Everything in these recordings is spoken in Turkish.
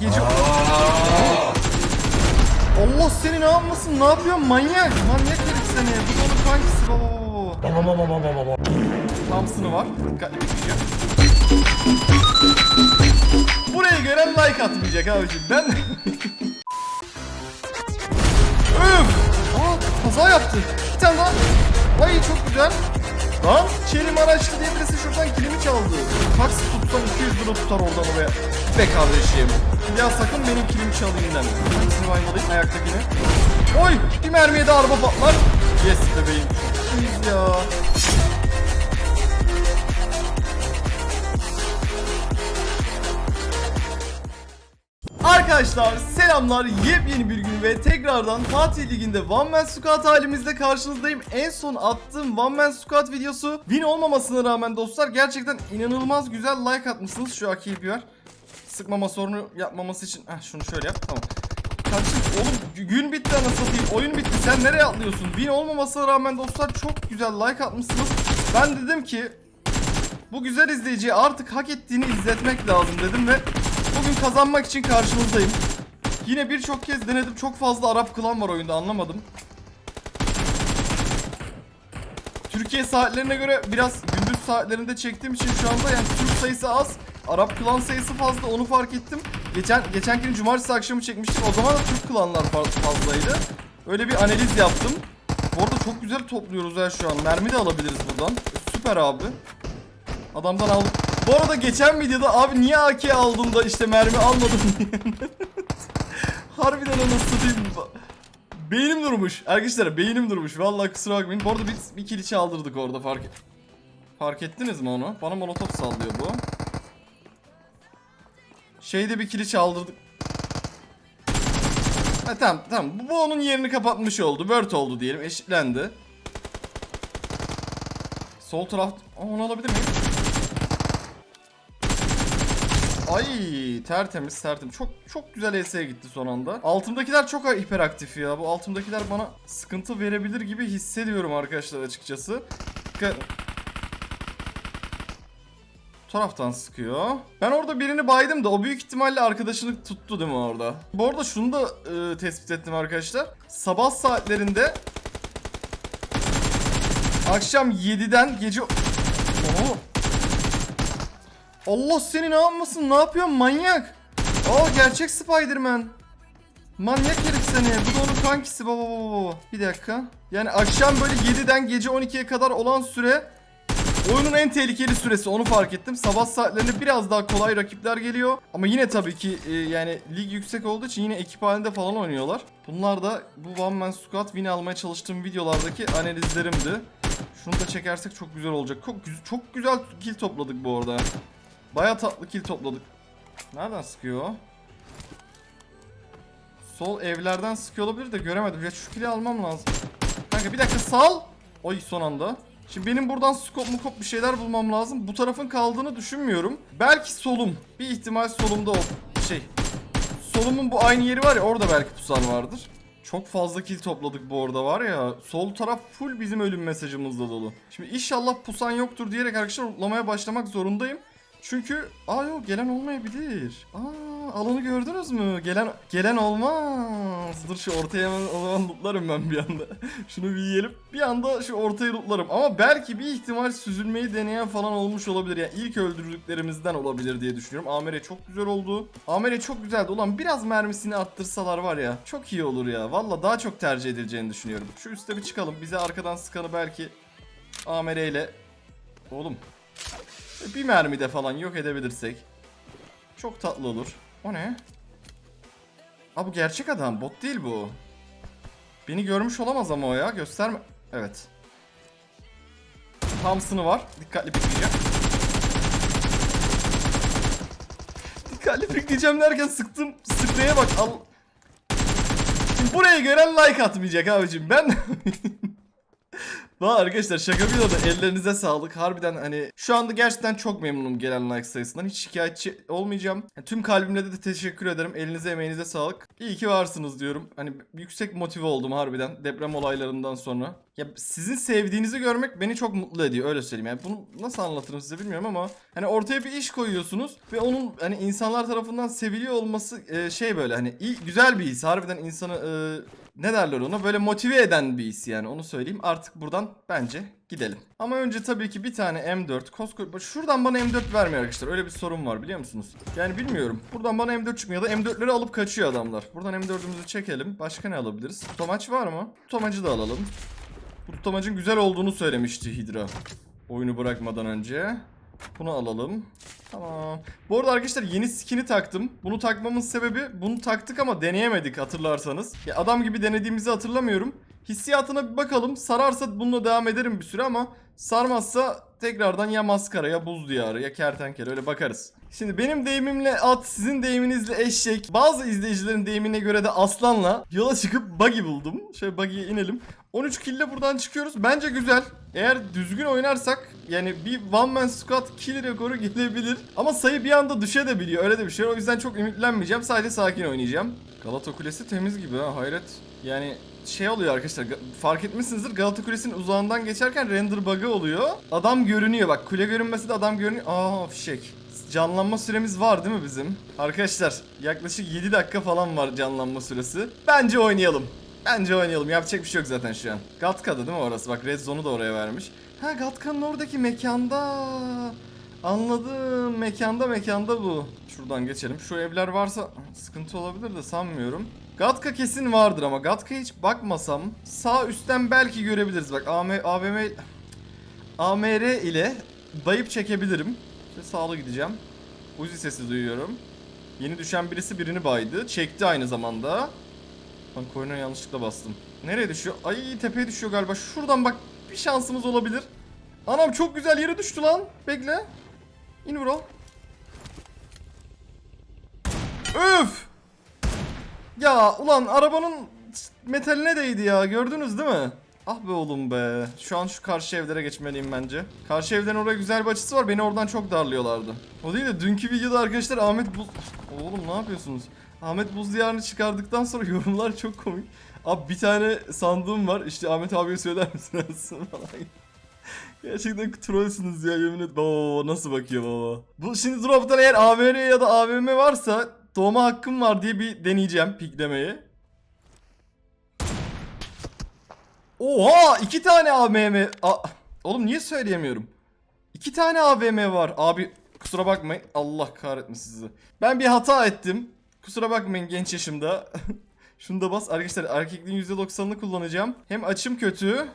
Gece... Allah seni ne yapmasın? Ne yapıyorsun manyak? Manyak herif seni. Bu onun kankisi baba baba baba. Thompson'ı var. Dikkatli bekleyeceğim. Buraya gören like atmayacak abicim. Ben... Üf! Aa kaza yaptı. Bir tane daha. Ay çok güzel. Lan Çelim araçlı diye birisi şuradan kilimi çaldı. Taksi tutsam 200 lira tutar oradan oraya. Be kardeşim. Ya sakın benim kilimi çalayım deme. Hangisini baymalayayım ayaktakini. Oy bir mermiye de araba patlar. Yes bebeğim. Çok ya. Arkadaşlar selamlar yepyeni bir gün ve tekrardan Fatih Ligi'nde One Man Squad halimizde karşınızdayım. En son attığım One Man Squad videosu win olmamasına rağmen dostlar gerçekten inanılmaz güzel like atmışsınız. Şu AK'yi bir ver. Sıkmama sorunu yapmaması için. Heh şunu şöyle yap tamam. Kardeşim oğlum gün bitti anasını satayım. Oyun bitti sen nereye atlıyorsun? Win olmamasına rağmen dostlar çok güzel like atmışsınız. Ben dedim ki bu güzel izleyiciye artık hak ettiğini izletmek lazım dedim ve bugün kazanmak için karşınızdayım. Yine birçok kez denedim. Çok fazla Arap klan var oyunda anlamadım. Türkiye saatlerine göre biraz gündüz saatlerinde çektiğim için şu anda yani Türk sayısı az. Arap klan sayısı fazla onu fark ettim. Geçen geçen gün cumartesi akşamı çekmiştik. O zaman da Türk klanlar fa- fazlaydı. Öyle bir analiz yaptım. Bu arada çok güzel topluyoruz ya şu an. Mermi de alabiliriz buradan. Süper abi. Adamdan aldım. Bu arada geçen videoda abi niye AK aldın da işte mermi almadın diye. Harbiden anasını satayım. Beynim durmuş. Arkadaşlar beynim durmuş. Vallahi kusura bakmayın. Bu arada biz bir kili aldırdık orada fark et. Fark ettiniz mi onu? Bana molotof sallıyor bu. Şeyde bir kili aldırdık. Ha, tamam tamam. Bu, bu onun yerini kapatmış oldu. Word oldu diyelim. Eşitlendi. Sol taraf... Aa, onu alabilir miyim? Ay tertemiz tertemiz. Çok çok güzel ES'ye gitti son anda. Altımdakiler çok hiperaktif ya. Bu altımdakiler bana sıkıntı verebilir gibi hissediyorum arkadaşlar açıkçası. Dikkat... Taraftan sıkıyor. Ben orada birini baydım da o büyük ihtimalle arkadaşını tuttu değil mi orada? Bu arada şunu da e, tespit ettim arkadaşlar. Sabah saatlerinde akşam 7'den gece... Oo. Allah seni ne yapmasın? Ne yapıyorsun manyak? Aa gerçek Spider-Man. Manyak herif seni. Bu da onun kankisi baba baba baba. Bir dakika. Yani akşam böyle 7'den gece 12'ye kadar olan süre oyunun en tehlikeli süresi onu fark ettim. Sabah saatlerinde biraz daha kolay rakipler geliyor. Ama yine tabii ki e, yani lig yüksek olduğu için yine ekip halinde falan oynuyorlar. Bunlar da bu One Man Squad win almaya çalıştığım videolardaki analizlerimdi. Şunu da çekersek çok güzel olacak. Çok, çok güzel kill topladık bu arada. Baya tatlı kill topladık. Nereden sıkıyor? o? Sol evlerden sıkıyor olabilir de göremedim. Ya şu kill'i almam lazım. Kanka bir dakika sal. Oy son anda. Şimdi benim buradan skop mukop bir şeyler bulmam lazım. Bu tarafın kaldığını düşünmüyorum. Belki solum. Bir ihtimal solumda o şey. Solumun bu aynı yeri var ya orada belki pusan vardır. Çok fazla kill topladık bu arada var ya. Sol taraf full bizim ölüm mesajımızla dolu. Şimdi inşallah pusan yoktur diyerek arkadaşlar utlamaya başlamak zorundayım. Çünkü aa yok gelen olmayabilir. Aa alanı gördünüz mü? Gelen gelen olmaz. Dur şu ortaya o zaman lootlarım ben bir anda. Şunu bir yiyelim. Bir anda şu ortaya lootlarım. Ama belki bir ihtimal süzülmeyi deneyen falan olmuş olabilir. Yani ilk öldürdüklerimizden olabilir diye düşünüyorum. Amere çok güzel oldu. Amere çok güzeldi. Ulan biraz mermisini arttırsalar var ya. Çok iyi olur ya. Valla daha çok tercih edileceğini düşünüyorum. Şu üste bir çıkalım. Bize arkadan sıkanı belki Amere ile Oğlum bir mermide falan yok edebilirsek çok tatlı olur. O ne? Aa bu gerçek adam. Bot değil bu. Beni görmüş olamaz ama o ya. Gösterme. Evet. Thompson'ı var. Dikkatli pikleyeceğim. Dikkatli pikleyeceğim derken sıktım. Spreye bak. Al. Şimdi buraya gören like atmayacak abicim. Ben Valla arkadaşlar şaka bir yana ellerinize sağlık. Harbiden hani şu anda gerçekten çok memnunum gelen like sayısından. Hiç şikayetçi olmayacağım. Yani tüm kalbimle de teşekkür ederim. Elinize emeğinize sağlık. İyi ki varsınız diyorum. Hani yüksek motive oldum harbiden deprem olaylarından sonra. Ya sizin sevdiğinizi görmek beni çok mutlu ediyor öyle söyleyeyim. Yani bunu nasıl anlatırım size bilmiyorum ama hani ortaya bir iş koyuyorsunuz ve onun hani insanlar tarafından seviliyor olması e, şey böyle hani iyi güzel bir his. Harbiden insanı e, ne derler ona böyle motive eden bir his yani onu söyleyeyim. Artık buradan bence gidelim. Ama önce tabii ki bir tane M4 koskoca şuradan bana M4 vermiyor arkadaşlar. Öyle bir sorun var biliyor musunuz? Yani bilmiyorum. Buradan bana M4 çıkmıyor ya da M4'leri alıp kaçıyor adamlar. Buradan M4'ümüzü çekelim. Başka ne alabiliriz? Tutamaç var mı? Tutamacı da alalım. Bu tutamacın güzel olduğunu söylemişti Hydra. Oyunu bırakmadan önce. Bunu alalım. Tamam. Bu arada arkadaşlar yeni skin'i taktım. Bunu takmamın sebebi bunu taktık ama deneyemedik hatırlarsanız. Ya adam gibi denediğimizi hatırlamıyorum. Hissiyatına bir bakalım. Sararsa bununla devam ederim bir süre ama sarmazsa tekrardan ya maskara ya buz diyarı ya kertenkele öyle bakarız. Şimdi benim deyimimle at, sizin deyiminizle eşek, bazı izleyicilerin deyimine göre de aslanla yola çıkıp buggy buldum. Şöyle buggy'ye inelim. 13 kill ile buradan çıkıyoruz. Bence güzel. Eğer düzgün oynarsak yani bir one man squad kill rekoru gelebilir. Ama sayı bir anda düşebiliyor. Öyle de bir şey. O yüzden çok ümitlenmeyeceğim. Sadece sakin oynayacağım. Galata Kulesi temiz gibi ha hayret. Yani şey oluyor arkadaşlar fark etmişsinizdir Galata Kulesi'nin uzağından geçerken render bug'ı oluyor. Adam görünüyor bak kule görünmesi de adam görünüyor. Aa fişek. Canlanma süremiz var değil mi bizim? Arkadaşlar yaklaşık 7 dakika falan var canlanma süresi. Bence oynayalım. Bence oynayalım. Yapacak bir şey yok zaten şu an. Gatka'da değil mi orası? Bak Red Zone'u da oraya vermiş. Ha Gatka'nın oradaki mekanda. Anladım. Mekanda mekanda bu. Şuradan geçelim. Şu evler varsa sıkıntı olabilir de sanmıyorum. Gatka kesin vardır ama Gatka'ya hiç bakmasam sağ üstten belki görebiliriz. Bak AM, AVM AMR ile bayıp çekebilirim. Şöyle sağlı gideceğim. Uzi sesi duyuyorum. Yeni düşen birisi birini baydı. Çekti aynı zamanda. Lan koyuna yanlışlıkla bastım. Nereye düşüyor? Ay tepeye düşüyor galiba. Şuradan bak bir şansımız olabilir. Anam çok güzel yere düştü lan. Bekle. İn bro. Öf! Ya ulan arabanın metaline değdi ya. Gördünüz değil mi? Ah be oğlum be. Şu an şu karşı evlere geçmeliyim bence. Karşı evlerin oraya güzel bir açısı var. Beni oradan çok darlıyorlardı. O değil de dünkü videoda arkadaşlar Ahmet Buz... Oğlum ne yapıyorsunuz? Ahmet Buz Diyarı'nı çıkardıktan sonra yorumlar çok komik. Abi bir tane sandığım var. İşte Ahmet abiye söyler misiniz falan. Gerçekten trollsünüz ya yemin et. Baba nasıl bakıyor baba. Bu şimdi drop'tan eğer AVR ya da AVM varsa doğma hakkım var diye bir deneyeceğim piklemeyi. Oha iki tane AVM. A- Oğlum niye söyleyemiyorum? İki tane AVM var. Abi kusura bakmayın. Allah kahretmesin sizi. Ben bir hata ettim. Kusura bakmayın genç yaşımda. Şunu da bas. Arkadaşlar erkekliğin %90'ını kullanacağım. Hem açım kötü.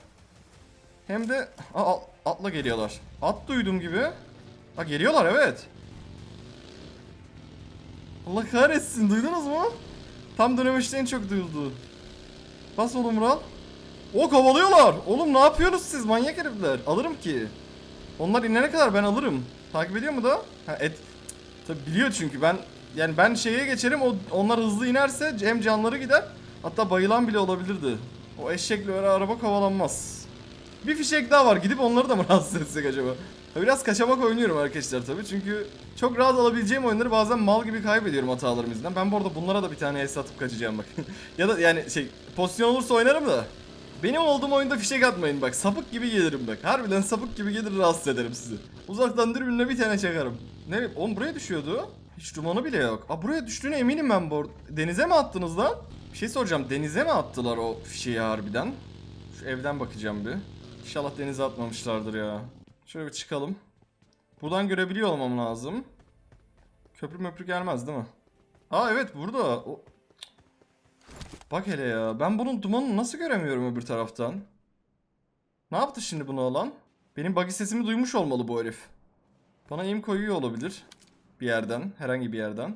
Hem de... Aa, atla geliyorlar. At duydum gibi. Ha geliyorlar evet. Allah kahretsin duydunuz mu? Tam dönemeçte en çok duyuldu. Bas oğlum Mural. O kovalıyorlar. Oğlum ne yapıyorsunuz siz manyak herifler? Alırım ki. Onlar inene kadar ben alırım. Takip ediyor mu da? Ha et. Tabi biliyor çünkü ben yani ben şeye geçerim o onlar hızlı inerse hem canları gider hatta bayılan bile olabilirdi. O eşekle öyle araba kovalanmaz. Bir fişek daha var gidip onları da mı rahatsız etsek acaba? Biraz kaçamak oynuyorum arkadaşlar tabii çünkü çok rahat alabileceğim oyunları bazen mal gibi kaybediyorum hatalarım yüzünden. Ben bu arada bunlara da bir tane el satıp kaçacağım bak. ya da yani şey pozisyon olursa oynarım da. Benim olduğum oyunda fişek atmayın bak. Sapık gibi gelirim bak. Harbiden sapık gibi gelir rahatsız ederim sizi. Uzaktan dürbünle bir tane çakarım. Ne? Oğlum buraya düşüyordu. Hiç dumanı bile yok. Aa buraya düştüğüne eminim ben bu. Denize mi attınız lan? Bir şey soracağım. Denize mi attılar o fişeği harbiden? Şu evden bakacağım bir. İnşallah denize atmamışlardır ya. Şöyle bir çıkalım. Buradan görebiliyor olmam lazım. Köprü möprü gelmez değil mi? Aa evet burada. O... Bak hele ya. Ben bunun dumanını nasıl göremiyorum öbür taraftan? Ne yaptı şimdi bunu alan? Benim buggy sesimi duymuş olmalı bu herif. Bana im koyuyor olabilir. Bir yerden. Herhangi bir yerden.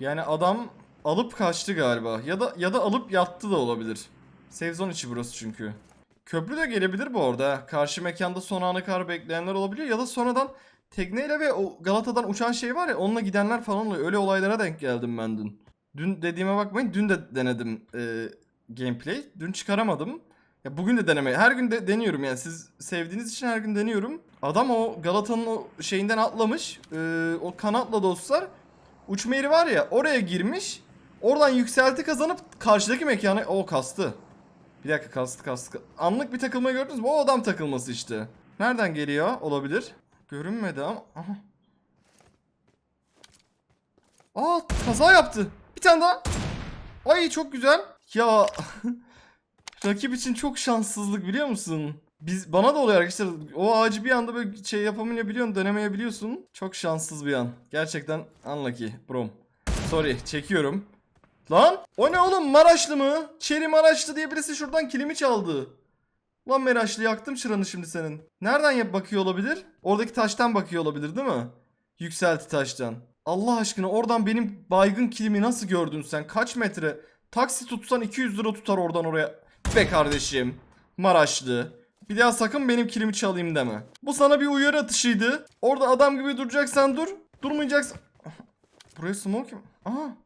Yani adam alıp kaçtı galiba. Ya da ya da alıp yattı da olabilir. Save zone içi burası çünkü. Köprü de gelebilir bu arada. Karşı mekanda son ana kadar bekleyenler olabiliyor. Ya da sonradan tekneyle ve o Galata'dan uçan şey var ya onunla gidenler falan oluyor. Öyle olaylara denk geldim ben dün. Dün dediğime bakmayın dün de denedim e, gameplay. Dün çıkaramadım. Ya bugün de deneme. Her gün de deniyorum yani. Siz sevdiğiniz için her gün deniyorum. Adam o Galata'nın o şeyinden atlamış. Ee, o kanatla dostlar. Uçma yeri var ya oraya girmiş. Oradan yükselti kazanıp karşıdaki mekanı o kastı. Bir dakika kastı kastı. Anlık bir takılma gördünüz mü? O adam takılması işte. Nereden geliyor? Olabilir. Görünmedi ama. Aha. Aa kaza yaptı. Bir tane daha. Ay çok güzel. Ya rakip için çok şanssızlık biliyor musun? Biz bana da oluyor arkadaşlar. O ağacı bir anda böyle şey yapamayabiliyorsun, denemeyebiliyorsun. Çok şanssız bir an. Gerçekten unlucky brom. Sorry, çekiyorum. Lan o ne oğlum Maraşlı mı? Çeri Maraşlı diye birisi şuradan kilimi çaldı. Lan Maraşlı yaktım çıranı şimdi senin. Nereden yap bakıyor olabilir? Oradaki taştan bakıyor olabilir değil mi? Yükselti taştan. Allah aşkına oradan benim baygın kilimi nasıl gördün sen? Kaç metre? Taksi tutsan 200 lira tutar oradan oraya. Be kardeşim. Maraşlı. Bir daha sakın benim kilimi çalayım deme. Bu sana bir uyarı atışıydı. Orada adam gibi duracaksan dur. Durmayacaksın. Buraya smoke... Aha.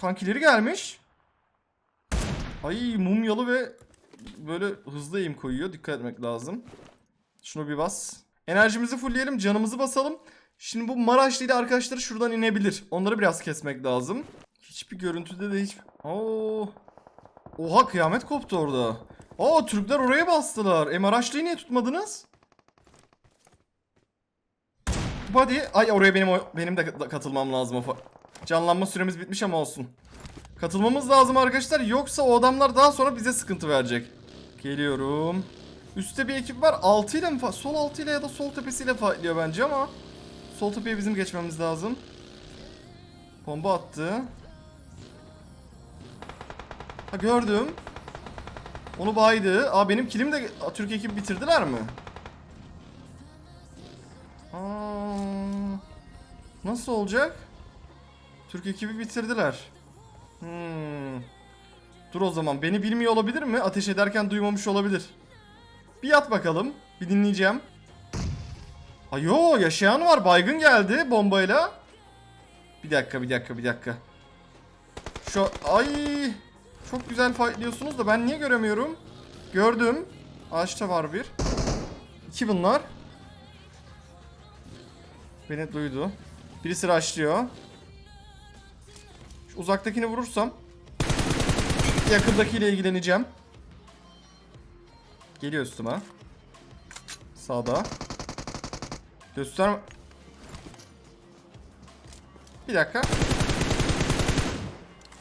Kankileri gelmiş. Ay mumyalı ve böyle hızlı eğim koyuyor. Dikkat etmek lazım. Şunu bir bas. Enerjimizi fullleyelim. Canımızı basalım. Şimdi bu Maraşlı ile arkadaşları şuradan inebilir. Onları biraz kesmek lazım. Hiçbir görüntüde de hiç... Oo. Oha kıyamet koptu orada. Aa Türkler oraya bastılar. E Maraşlı'yı niye tutmadınız? Hadi. Ay oraya benim benim de ka- katılmam lazım. Canlanma süremiz bitmiş ama olsun. Katılmamız lazım arkadaşlar. Yoksa o adamlar daha sonra bize sıkıntı verecek. Geliyorum. Üstte bir ekip var. 6 ile mi? Sol 6 ile ya da sol tepesiyle fightlıyor bence ama. Sol tepeye bizim geçmemiz lazım. Bomba attı. Ha gördüm. Onu baydı. Aa benim kilim de Türk ekibi bitirdiler mi? Aa, nasıl olacak? Türk ekibi bitirdiler. Hmm. Dur o zaman beni bilmiyor olabilir mi? Ateş ederken duymamış olabilir. Bir yat bakalım. Bir dinleyeceğim. Ayo yaşayan var. Baygın geldi bombayla. Bir dakika bir dakika bir dakika. Şu ay çok güzel fightlıyorsunuz da ben niye göremiyorum? Gördüm. Ağaçta var bir. İki bunlar. Beni duydu. Birisi rushlıyor. Şu uzaktakini vurursam yakındakiyle ilgileneceğim. Geliyor üstüme. Sağda. Göster. Bir dakika.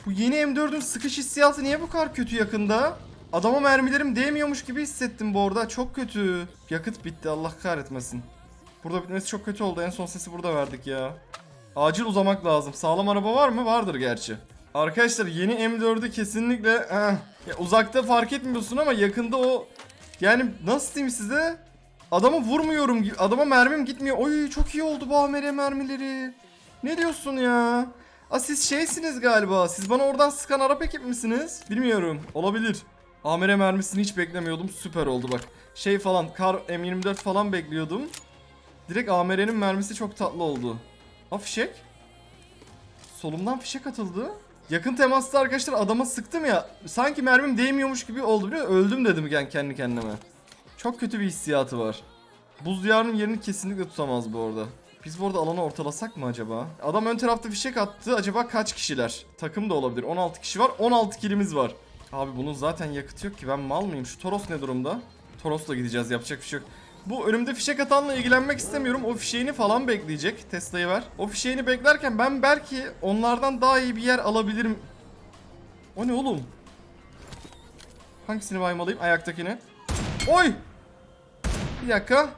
Bu yeni M4'ün sıkış hissiyatı niye bu kadar kötü yakında? Adama mermilerim değmiyormuş gibi hissettim bu arada. Çok kötü. Yakıt bitti Allah kahretmesin. Burada bitmesi çok kötü oldu. En son sesi burada verdik ya. Acil uzamak lazım. Sağlam araba var mı? Vardır gerçi. Arkadaşlar yeni M4'ü kesinlikle ya uzakta fark etmiyorsun ama yakında o yani nasıl diyeyim size? Adamı vurmuyorum. Adama mermim gitmiyor. Oy çok iyi oldu bu AMR mermileri. Ne diyorsun ya? Aa siz şeysiniz galiba. Siz bana oradan sıkan Arap ekip misiniz? Bilmiyorum. Olabilir. AMR mermisini hiç beklemiyordum. Süper oldu bak. Şey falan kar M24 falan bekliyordum. Direkt AMR'nin mermisi çok tatlı oldu. Aa fişek. Solumdan fişek atıldı. Yakın temasta arkadaşlar adama sıktım ya. Sanki mermim değmiyormuş gibi oldu biliyor musun? Öldüm dedim yani kendi kendime. Çok kötü bir hissiyatı var. Buz diyarının yerini kesinlikle tutamaz bu arada. Biz bu arada alanı ortalasak mı acaba? Adam ön tarafta fişek attı. Acaba kaç kişiler? Takım da olabilir. 16 kişi var. 16 kilimiz var. Abi bunun zaten yakıtı yok ki. Ben mal mıyım? Şu Toros ne durumda? Toros'la gideceğiz. Yapacak bir şey yok. Bu önümde fişek atanla ilgilenmek istemiyorum. O fişeğini falan bekleyecek. Tesla'yı ver. O fişeğini beklerken ben belki onlardan daha iyi bir yer alabilirim. O ne oğlum? Hangisini baymalıyım? Ayaktakini. Oy! Bir dakika.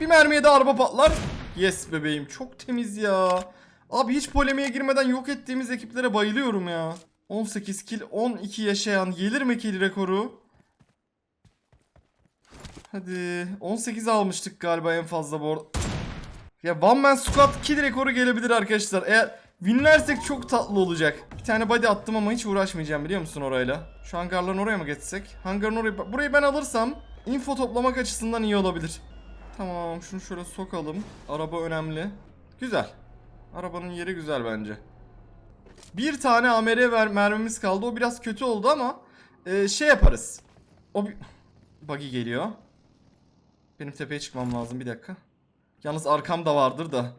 Bir mermiye de araba patlar. Yes bebeğim çok temiz ya. Abi hiç polemiğe girmeden yok ettiğimiz ekiplere bayılıyorum ya. 18 kill 12 yaşayan gelir mi kill rekoru? Hadi 18 almıştık galiba en fazla bu. Ya one man squad kill rekoru gelebilir arkadaşlar. Eğer winlersek çok tatlı olacak. Bir tane body attım ama hiç uğraşmayacağım biliyor musun orayla? Şu hangarların oraya mı geçsek? Hangarın oraya... Burayı ben alırsam info toplamak açısından iyi olabilir. Tamam şunu şöyle sokalım. Araba önemli. Güzel. Arabanın yeri güzel bence. Bir tane AMR ver mermimiz kaldı. O biraz kötü oldu ama e, şey yaparız. O bir... Buggy geliyor. Benim tepeye çıkmam lazım bir dakika. Yalnız arkamda vardır da.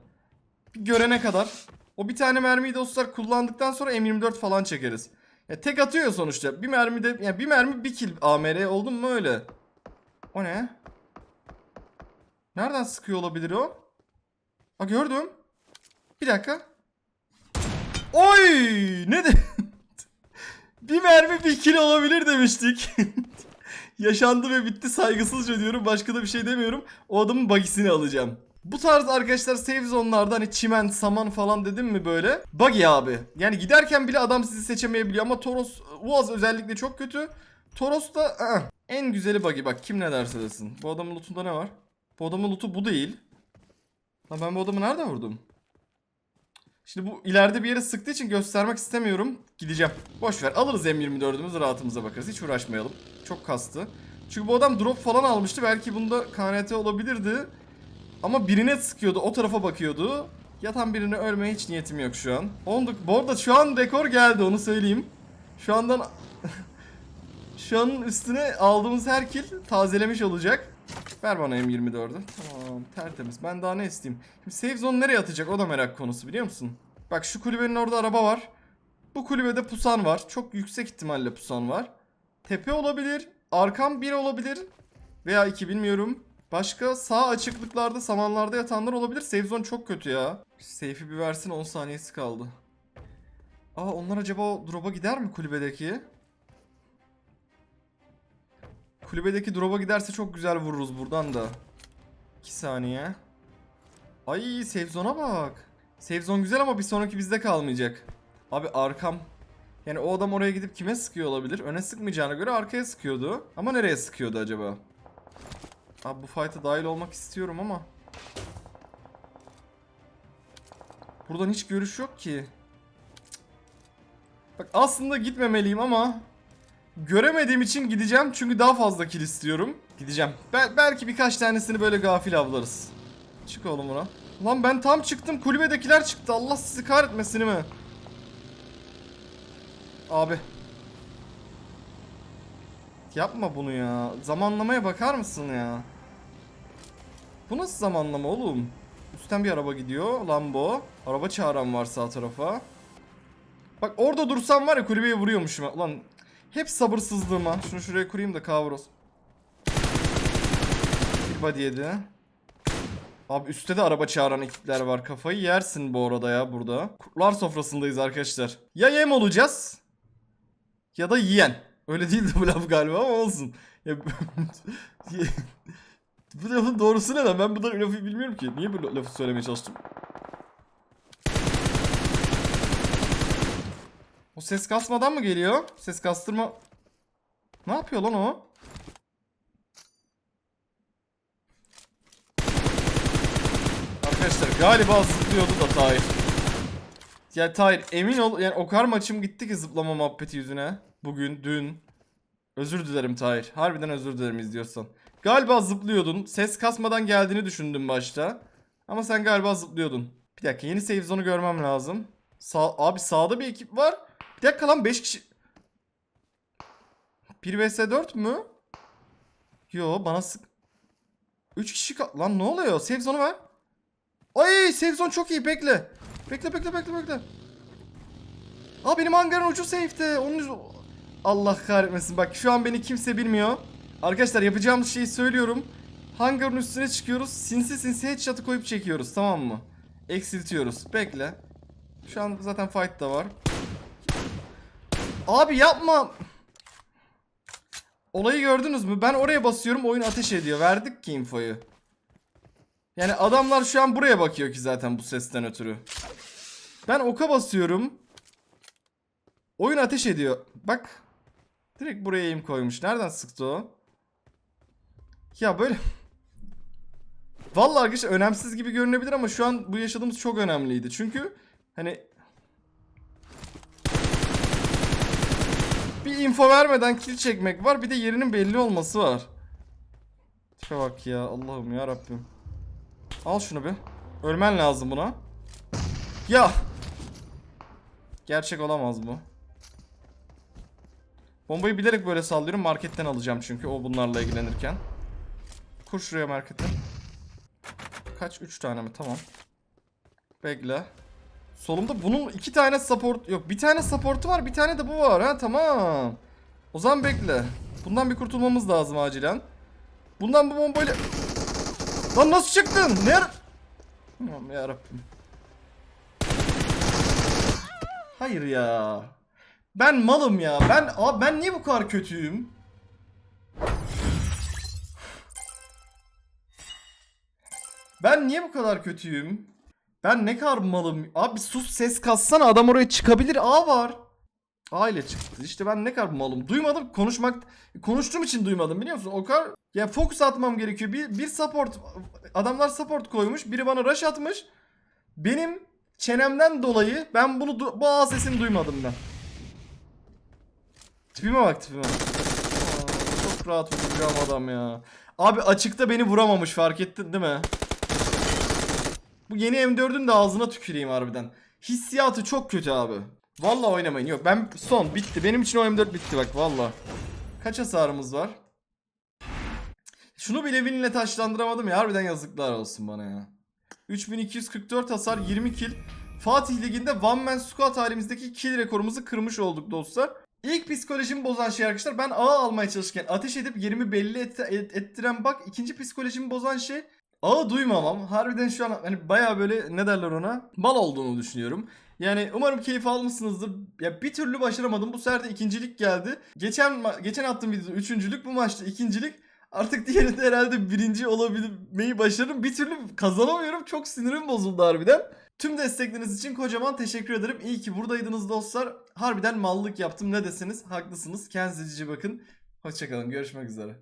Bir görene kadar. O bir tane mermiyi dostlar kullandıktan sonra M24 falan çekeriz. Ya tek atıyor sonuçta. Bir mermi de ya bir mermi bir kill AMR oldun mu öyle? O ne? Nereden sıkıyor olabilir o? Ha gördüm. Bir dakika. Oy! Ne de? bir mermi bir kill olabilir demiştik. Yaşandı ve bitti saygısızca diyorum. Başka da bir şey demiyorum. O adamın bagisini alacağım. Bu tarz arkadaşlar save zone'larda hani çimen, saman falan dedim mi böyle? Buggy abi. Yani giderken bile adam sizi seçemeyebiliyor ama Toros Uaz özellikle çok kötü. Toros da ı-ı. en güzeli buggy bak kim ne derse desin. Bu adamın lootunda ne var? Bu adamın lootu bu değil. Lan ben bu adamı nerede vurdum? Şimdi bu ileride bir yere sıktığı için göstermek istemiyorum. Gideceğim. Boş ver. Alırız M24'ümüz rahatımıza bakarız. Hiç uğraşmayalım. Çok kastı. Çünkü bu adam drop falan almıştı. Belki bunda KNT olabilirdi. Ama birine sıkıyordu. O tarafa bakıyordu. Yatan birine ölmeye hiç niyetim yok şu an. Onduk. Bu arada şu an rekor geldi onu söyleyeyim. Şu andan şu anın üstüne aldığımız her kill tazelemiş olacak. Ver bana M24'ü. Tamam tertemiz. Ben daha ne isteyeyim? Şimdi save zone nereye atacak o da merak konusu biliyor musun? Bak şu kulübenin orada araba var. Bu kulübede pusan var. Çok yüksek ihtimalle pusan var. Tepe olabilir. Arkam 1 olabilir. Veya 2 bilmiyorum. Başka sağ açıklıklarda samanlarda yatanlar olabilir. Save zone çok kötü ya. Safe'i bir versin 10 saniyesi kaldı. Aa onlar acaba o drop'a gider mi kulübedeki? Kulübedeki drop'a giderse çok güzel vururuz buradan da. 2 saniye. Ay save zone'a bak. Save zone güzel ama bir sonraki bizde kalmayacak. Abi arkam. Yani o adam oraya gidip kime sıkıyor olabilir? Öne sıkmayacağına göre arkaya sıkıyordu. Ama nereye sıkıyordu acaba? Abi bu fight'a dahil olmak istiyorum ama. Buradan hiç görüş yok ki. Bak aslında gitmemeliyim ama göremediğim için gideceğim çünkü daha fazla kill istiyorum. Gideceğim. Bel- belki birkaç tanesini böyle gafil avlarız. Çık oğlum buna. Lan ben tam çıktım kulübedekiler çıktı. Allah sizi kahretmesin mi? Abi. Yapma bunu ya. Zamanlamaya bakar mısın ya? Bu nasıl zamanlama oğlum? Üstten bir araba gidiyor. Lambo. Araba çağıran var sağ tarafa. Bak orada dursam var ya kulübeye vuruyormuşum. Ulan hep sabırsızlığıma. Şunu şuraya kurayım da kavros. Bir body yedi. Abi üstte de araba çağıran ekipler var. Kafayı yersin bu arada ya burada. Kurtlar sofrasındayız arkadaşlar. Ya yem olacağız. Ya da yiyen. Öyle değildi bu laf galiba ama olsun. Bu lafın doğrusu ne lan? Ben bu lafı bilmiyorum ki. Niye bu lafı söylemeye çalıştım? O ses kasmadan mı geliyor? Ses kastırma... Ne yapıyor lan o? Arkadaşlar galiba zıplıyordu da Tahir. Ya Tahir emin ol yani o kadar maçım gitti ki zıplama muhabbeti yüzüne. Bugün, dün. Özür dilerim Tahir. Harbiden özür dilerim izliyorsan. Galiba zıplıyordun. Ses kasmadan geldiğini düşündüm başta. Ama sen galiba zıplıyordun. Bir dakika yeni save zone'u görmem lazım. Sağ, abi sağda bir ekip var. Bir dakika lan 5 kişi. 1 vs 4 mü? Yo bana sık... 3 kişi. Lan ne oluyor? Save zone'u ver. Ay save zone çok iyi bekle. Bekle bekle bekle bekle. Aa benim hangarın ucu safe'te. Onun yüzü- Allah kahretmesin. Bak şu an beni kimse bilmiyor. Arkadaşlar yapacağımız şeyi söylüyorum. Hangarın üstüne çıkıyoruz. Sinsi sinsi headshot'ı koyup çekiyoruz. Tamam mı? Eksiltiyoruz. Bekle. Şu an zaten fight da var. Abi yapma. Olayı gördünüz mü? Ben oraya basıyorum oyun ateş ediyor. Verdik ki infoyu. Yani adamlar şu an buraya bakıyor ki zaten bu sesten ötürü. Ben oka basıyorum. Oyun ateş ediyor. Bak. Direkt buraya aim koymuş. Nereden sıktı o? Ya böyle... Vallahi arkadaşlar önemsiz gibi görünebilir ama şu an bu yaşadığımız çok önemliydi. Çünkü hani... Bir info vermeden kill çekmek var. Bir de yerinin belli olması var. Tipe bak ya Allah'ım ya Rabbim. Al şunu bir. Ölmen lazım buna. Ya. Gerçek olamaz bu. Bombayı bilerek böyle sallıyorum. Marketten alacağım çünkü o bunlarla ilgilenirken. Kur şuraya markete. Kaç? 3 tane mi? Tamam. Bekle. Solumda bunun iki tane support yok. Bir tane support'u var, bir tane de bu var. Ha tamam. O zaman bekle. Bundan bir kurtulmamız lazım acilen. Bundan bu bombayla... Lan nasıl çıktın? Ne Tamam yarabbim. Hayır ya. Ben malım ya. Ben abi ben niye bu kadar kötüyüm? Ben niye bu kadar kötüyüm? Ben ne kadar malım? Abi sus ses kassana adam oraya çıkabilir. A var. A ile çıktı. İşte ben ne kadar malım. Duymadım konuşmak konuştuğum için duymadım biliyor musun? O kadar ya fokus atmam gerekiyor. Bir, bir support adamlar support koymuş. Biri bana rush atmış. Benim çenemden dolayı ben bunu bu A sesini duymadım ben. Tipime bak tipime. Aa, çok rahat vuracağım adam ya. Abi açıkta beni vuramamış fark ettin değil mi? Bu yeni M4'ün de ağzına tüküreyim harbiden. Hissiyatı çok kötü abi. Vallahi oynamayın. Yok ben son bitti. Benim için o M4 bitti bak valla. Kaç hasarımız var? Şunu bile winle taşlandıramadım ya. Harbiden yazıklar olsun bana ya. 3244 hasar 20 kill. Fatih Ligi'nde One Man Squad halimizdeki kill rekorumuzu kırmış olduk dostlar. İlk psikolojimi bozan şey arkadaşlar ben A almaya çalışırken ateş edip yerimi belli et- et- ettiren bak. ikinci psikolojimi bozan şey Ağı duymamam. Harbiden şu an hani baya böyle ne derler ona mal olduğunu düşünüyorum. Yani umarım keyif almışsınızdır. Ya bir türlü başaramadım. Bu sefer de ikincilik geldi. Geçen geçen attığım videoda üçüncülük bu maçta ikincilik. Artık diğerinde herhalde birinci olabilmeyi başarırım. Bir türlü kazanamıyorum. Çok sinirim bozuldu harbiden. Tüm destekleriniz için kocaman teşekkür ederim. İyi ki buradaydınız dostlar. Harbiden mallık yaptım ne deseniz haklısınız. Kendinize iyi bakın. Hoşçakalın. Görüşmek üzere.